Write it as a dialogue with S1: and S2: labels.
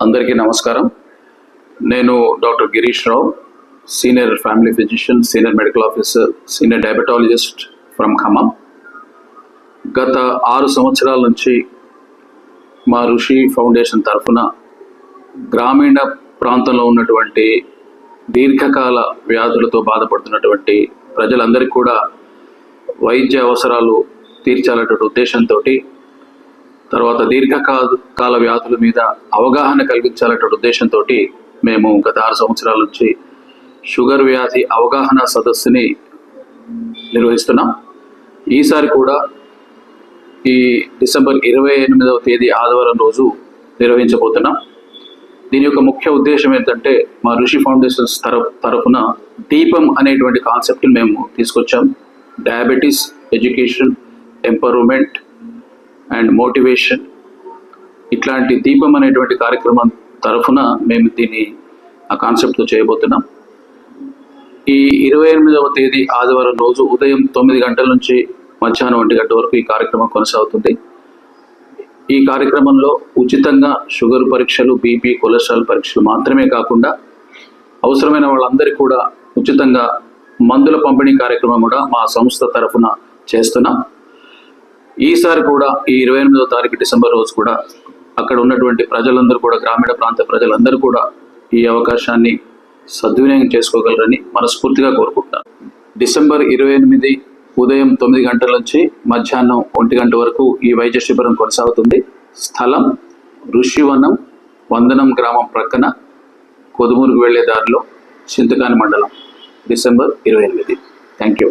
S1: అందరికీ నమస్కారం. నేను doctor Girish Rao senior family physician senior medical officer senior diabetologist from Khammam. గత ఆరు సంవత్సరాల నుంచి మా ఋషి ఫౌండేషన్ తరఫున గ్రామీణ ప్రాంతంలో ఉన్నటువంటి దీర్ఘకాల వ్యాధులతో బాధపడుతున్నటువంటి ప్రజలందరికీ కూడా వైద్య అవసరాలు తీర్చాలనేటువంటి ఉద్దేశంతో తర్వాత దీర్ఘకాల కాల వ్యాధుల మీద అవగాహన కలిగించాలనే ఉద్దేశంతో మేము గత ఆరు సంవత్సరాల నుంచి షుగర్ వ్యాధి అవగాహన సదస్సుని నిర్వహిస్తున్నాం. ఈసారి కూడా ఈ డిసెంబర్ ఇరవై ఎనిమిదవ తేదీ ఆదివారం రోజు నిర్వహించబోతున్నాం. దీని యొక్క ముఖ్య ఉద్దేశం ఏంటంటే మా ఋషి ఫౌండేషన్స్ తరఫు తరఫున దీపం అనేటువంటి కాన్సెప్ట్ని మేము తీసుకొచ్చాం. Diabetes education empowerment and motivation ఇట్లాంటి దీపం అనేటువంటి కార్యక్రమం తరఫున మేము దీన్ని ఆ కాన్సెప్ట్తో చేయబోతున్నాం. ఈ ఇరవై ఎనిమిదవ తేదీ ఆదివారం రోజు ఉదయం తొమ్మిది గంటల నుంచి మధ్యాహ్నం ఒంటి గంట వరకు ఈ కార్యక్రమం కొనసాగుతుంది. ఈ కార్యక్రమంలో ఉచితంగా షుగర్ పరీక్షలు బీపీ కొలెస్ట్రాల్ పరీక్షలు మాత్రమే కాకుండా అవసరమైన వాళ్ళందరికీ కూడా ఉచితంగా మందుల పంపిణీ కార్యక్రమం కూడా మా సంస్థ తరఫున చేస్తున్నాం. ఈసారి కూడా ఈ ఇరవై ఎనిమిదో తారీఖు డిసెంబర్ రోజు కూడా అక్కడ ఉన్నటువంటి ప్రజలందరూ కూడా గ్రామీణ ప్రాంత ప్రజలందరూ కూడా ఈ అవకాశాన్ని సద్వినియోగం చేసుకోగలరని మనస్ఫూర్తిగా కోరుకుంటున్నాను. డిసెంబర్ ఇరవై ఎనిమిది ఉదయం తొమ్మిది గంటల నుంచి మధ్యాహ్నం ఒంటి గంట వరకు ఈ వైద్య శిబిరం కొనసాగుతుంది. స్థలం ఋషివనం వందనం గ్రామం ప్రక్కన కొదుమూరుకు వెళ్ళే దారిలో చింతకాని మండలం. డిసెంబర్ ఇరవై ఎనిమిది. Thank you.